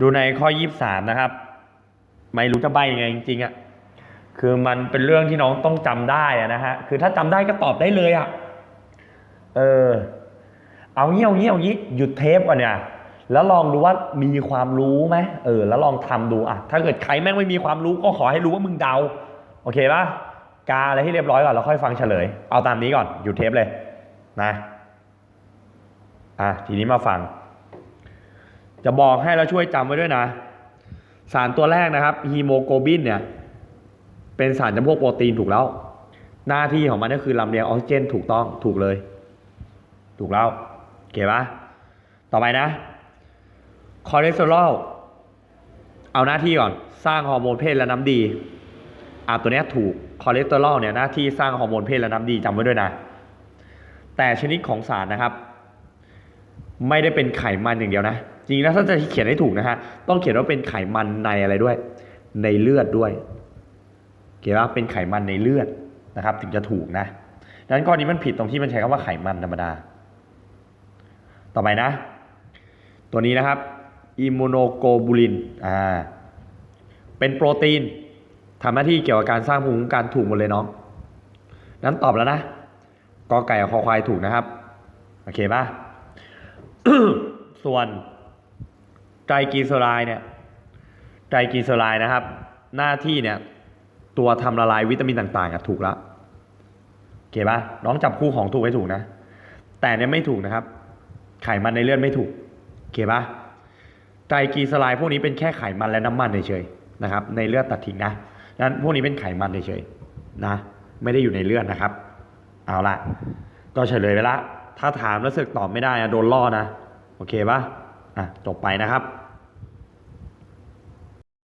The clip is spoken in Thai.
ดูในข้อ 23 นะครับ ไม่รู้จะใบยังไงจริงๆอะ่ะคือมันเป็นเรื่องที่น้องต้องจำได้อะนะฮะคือถ้าจำได้ก็ตอบได้เลยอะ่ะเออเอางี้เอางี้เอางี้หยุดเทปก่อนเนี่ยแล้วลองดูว่ามีความรู้ไหมเออ แล้วลองทำดูอะถ้าเกิดใครแม่งไม่มีความรู้ก็ขอให้รู้ว่ามึงเดา โอเคปะกาอะไรให้เรียบร้อยก่อนแล้วค่อยฟังเฉลย เอาตามนี้ก่อนหยุดเทปเลยนะอะทีนี้มาฟัง จะบอกให้แล้วช่วยจำไว้ด้วยนะ สารตัวแรกนะครับฮีโมโกลบินเนี่ยเป็นสารจำพวกโปรตีนถูกแล้ว หน้าที่ของมันก็คือลำเลียงออกซิเจนถูกต้องถูกเลย ถูกแล้วโอเคปะต่อไปนะคอเลสเตอรอลเอาหน้าที่ก่อนสร้างฮอร์โมนเพศและน้ำดีอะตัวนี้ถูกคอเลสเตอรอลเนี่ยหน้าที่สร้างฮอร์โมนเพศและน้ำดีจำไว้ด้วยนะ แต่ชนิดของสารนะครับ ไม่ได้เป็นไขมันอย่างเดียวนะ จริงๆแล้วถ้าจะเขียนให้ถูกนะฮะต้องเขียนว่าเป็นไขมันในอะไรด้วย ในเลือดด้วย เขียนว่าเป็นไขมันในเลือดนะครับ ถึงจะถูกนะดังนั้นข้อนี้มันผิดตรงที่มันใช้คำว่าไขมันธรรมดา ต่อไปนะ ตัวนี้นะครับอิมมูโนโกบูลินอ่าเป็นโปรตีนทำหน้าที่เกี่ยวกับการสร้างภูมิคุ้มกันถูกหมดเลยน้องนั้นตอบแล้วนะกอไก่กับคอควายถูกนะครับ โอเคป่ะส่วน ไตรกีเซอไรด์เนี่ยไตรกีเซอไรด์นะครับ หน้าที่เนี่ยตัวทำละลายวิตามินต่างๆอะถูกแล้วโอเคปะน้องจับคู่ของถูกให้ถูกนะ แต่เนี่ยไม่ถูกนะครับ ไขมันในเลือดไม่ถูกโอเคปะไตรกีเซอไรด์พวกนี้เป็นแค่ไขมันและน้ำมันเฉยๆนะครับ ในเลือดตัดทิ้งนะนั้นพวกนี้เป็นไขมันเฉยๆนะ ไม่ได้อยู่ในเลือดนะครับ เอาละก็เฉลยไปละถ้าถามแล้วสึกตอบไม่ได้อะโดนล่อนะ โอเคปะ อะจบไปนะครับ